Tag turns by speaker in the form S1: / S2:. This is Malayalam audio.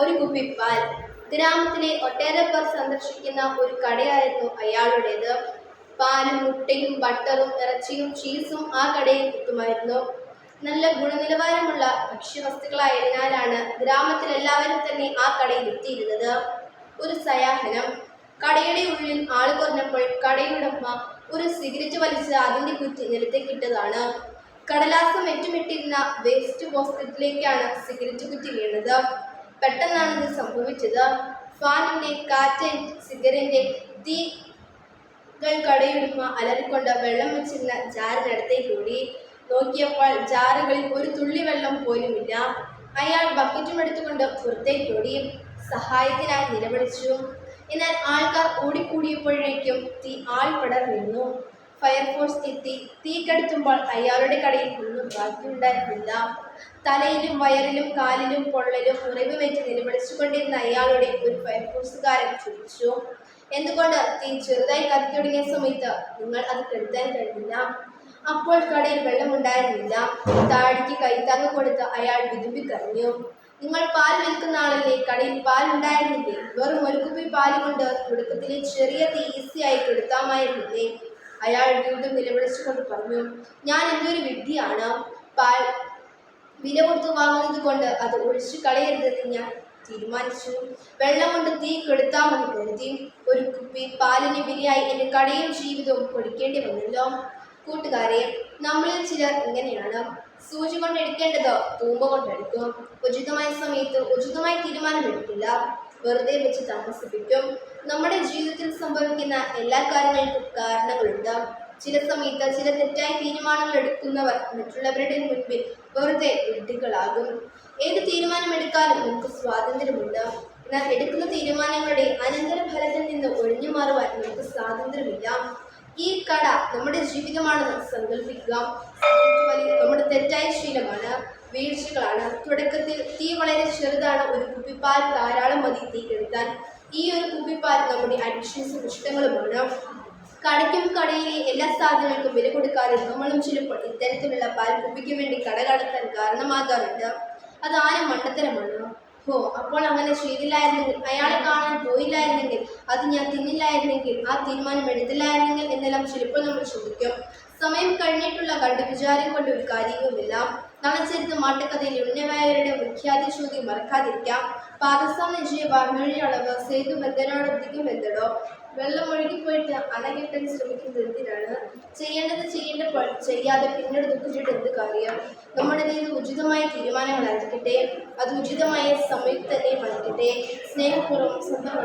S1: ഒരു കുപ്പി പാൽ. ഗ്രാമത്തിലെ ഒട്ടേറെ പേർ സന്ദർശിക്കുന്ന ഒരു കടയായിരുന്നു അയാളുടേത്. പാലും മുട്ടയും ബട്ടറും ഇറച്ചിയും ചീസും ആ കടയിൽ കിട്ടുമായിരുന്നു നല്ല ഗുണനിലവാരമുള്ള ഭക്ഷ്യവസ്തുക്കളായതിനാലാണ് ഗ്രാമത്തിലെല്ലാവരും തന്നെ ആ കടയിൽ എത്തിയിരുന്നത്. ഒരു സയാഹനം. കടയുടെ ഉള്ളിൽ ആൾ കുറഞ്ഞപ്പോൾ കടയുടമ ഒരു സിഗരറ്റ് വലിച്ച് അതിന്റെ കുറ്റി നിലത്തേക്കിട്ടതാണ് കടലാസം ഏറ്റുമിട്ടിരുന്ന വേസ്റ്റ് ബോസ്കറ്റിലേക്കാണ് സിഗരറ്റ് കുറ്റി വീണത്. പെട്ടെന്നാണ് ഇത് സംഭവിച്ചത്. ഫാനിന്റെ കാറ്റേറ്റ് സിഗരറ്റിന്റെ തീകൾ കടയിടുമ്പ അലറിക്കൊണ്ട് വെള്ളം വെച്ചിരുന്ന ജാറിനടുത്തേക്ക് ഓടി. നോക്കിയപ്പോൾ ജാറുകളിൽ ഒരു തുള്ളി വെള്ളം പോലുമില്ല. അയാൾ ബക്കറ്റും എടുത്തുകൊണ്ട് പുറത്തേക്ക് ഓടി. സഹായത്തിനായി നിലവിളിച്ചു. എന്നാൽ ആൾക്കാർ ഓടിക്കൂടിയപ്പോഴേക്കും തീ ആൾപടർ നിന്നു ഫയർഫോഴ്സ് എത്തി. തീ കെടുത്തുമ്പോൾ അയാളുടെ കടയിൽ ഒന്നും ബാക്കിയുണ്ടായിരുന്നില്ല. തലയിലും വയറിലും കാലിലും പൊള്ളലും മുറിവ് വെച്ച് നിലവിളിച്ചുകൊണ്ടിരുന്ന അയാളുടെ ഒരു ഫയർഫോഴ്സുകാരൻ ചോദിച്ചു എന്തുകൊണ്ട് തീ ചെറുതായി കത്തി തുടങ്ങിയ സമയത്ത് നിങ്ങൾ അത് കെടുത്താൻ കഴിഞ്ഞില്ല? അപ്പോൾ കടയിൽ വെള്ളമുണ്ടായിരുന്നില്ല താഴേക്ക് കൈത്താങ്ങ് കൊടുത്ത് അയാൾ വിതുമ്പി കറിഞ്ഞു നിങ്ങൾ പാൽ വിൽക്കുന്ന ആളല്ലേ? കടയിൽ പാൽ ഉണ്ടായിരുന്നില്ലേ? വെറും ഒരു കുപ്പി പാൽ കൊണ്ട് തുടക്കത്തിലെ ചെറിയ തീ ഈസിയായി കെടുത്താമായിരുന്നില്ലേ? അയാൾ വീണ്ടും നിലവിളിച്ചുകൊണ്ട് പറഞ്ഞു ഞാൻ എന്തൊരു വിഡ്ഢിയാണ്. പാൽ വില കൊടുത്ത് വാങ്ങുന്നത് കൊണ്ട് അത് ഒഴിച്ചു കളയരുതെന്ന് ഞാൻ തീരുമാനിച്ചു. വെള്ളം കൊണ്ട് തീ കെടുത്താമെന്ന് കരുതി. ഒരു കുപ്പി പാലിന് വിലയായി എന്റെ കടയും ജീവിതവും പൊടിക്കേണ്ടി വന്നല്ലോ. കൂട്ടുകാരെ നമ്മളിൽ ചിലർ ഇങ്ങനെയാണ്. സൂചി കൊണ്ട് എടുക്കേണ്ടത് തൂമ്പ കൊണ്ടെടുക്കും. ഉചിതമായ സമയത്ത് ഉചിതമായ തീരുമാനമെടുക്കില്ല. വെറുതെ വെച്ച് താമസിപ്പിക്കും. നമ്മുടെ ജീവിതത്തിൽ സംഭവിക്കുന്ന എല്ലാ കാര്യങ്ങൾക്കും കാരണങ്ങളുണ്ട്. ചില സമയത്ത് ചില തെറ്റായ തീരുമാനങ്ങൾ എടുക്കുന്നവർ മറ്റുള്ളവരുടെ മുൻപിൽ വെറുതെ വിഡ്ഢികളാകും. ഏത് തീരുമാനമെടുക്കാനും നമുക്ക് സ്വാതന്ത്ര്യമുണ്ട്. എന്നാൽ എടുക്കുന്ന തീരുമാനങ്ങളുടെ അനന്തരഫലത്തിൽ നിന്ന് ഒഴിഞ്ഞു മാറുവാൻ നമുക്ക് സ്വാതന്ത്ര്യമില്ല. ഈ കട നമ്മുടെ ജീവിതമാണെന്ന് സങ്കല്പിക്കുക. നമ്മുടെ തെറ്റായ ശീലമാണ്. വീഴ്ചകളാണ്. തുടക്കത്തിൽ തീ വളരെ ചെറുതാണ്. ഒരു കുപ്പിപ്പാൽ ധാരാളം മതി തീ കെടുത്താൻ ഈ ഒരു കുപ്പിപ്പാൽ നമ്മുടെ അഡിക്ഷൻസും ഇഷ്ടങ്ങളുമാണ് കടയ്ക്കും കടയിലെ എല്ലാ സാധനങ്ങൾക്കും വില കൊടുക്കാതെ നമ്മളും ചിലപ്പോൾ ഇത്തരത്തിലുള്ള പാൽ കുപ്പിക്ക് വേണ്ടി കട കടത്താൻ കാരണമാകാറുണ്ട്. അത് മണ്ടത്തരമാണ് ഹോ അപ്പോൾ അങ്ങനെ ചെയ്തില്ലായിരുന്നെങ്കിൽ അയാളെ കാണാൻ പോയില്ലായിരുന്നെങ്കിൽ അത് ഞാൻ തിന്നില്ലായിരുന്നെങ്കിൽ ആ തീരുമാനം എടുത്തില്ലായിരുന്നെങ്കിൽ എന്നെല്ലാം ചിലപ്പോൾ നമ്മൾ ചോദിക്കും സമയം കഴിഞ്ഞിട്ടുള്ള കണ്ട് വിചാരം കൊണ്ട് ഒരു കാര്യവുമില്ല. നളച്ചെരുത്ത് മാട്ടുകഥയിൽ ഉന്നവായരുടെ മുഖ്യാതിശൂതി മറക്കാതിരിക്കാം. പാകിസ്ഥാൻ ജിയ വാർമഴി അളവ് സേതു ബന്ധനോടധികം എന്തടോ വെള്ളം ഒഴുകിപ്പോയിട്ട് അണകെട്ടാൻ ശ്രമിക്കുന്നത് എന്തിനാണ്? ചെയ്യേണ്ടത് ചെയ്യേണ്ടപ്പോൾ ചെയ്യാതെ പിന്നീട് ദുഃഖിച്ചിട്ട് എന്ത് കാര്യം? നമ്മുടെ കയ്യിൽ ഉചിതമായ തീരുമാനങ്ങളായിരിക്കട്ടെ അത് ഉചിതമായ സമയത്ത് തന്നെ വന്നിട്ടെ സ്നേഹപൂർവം സ്വന്തം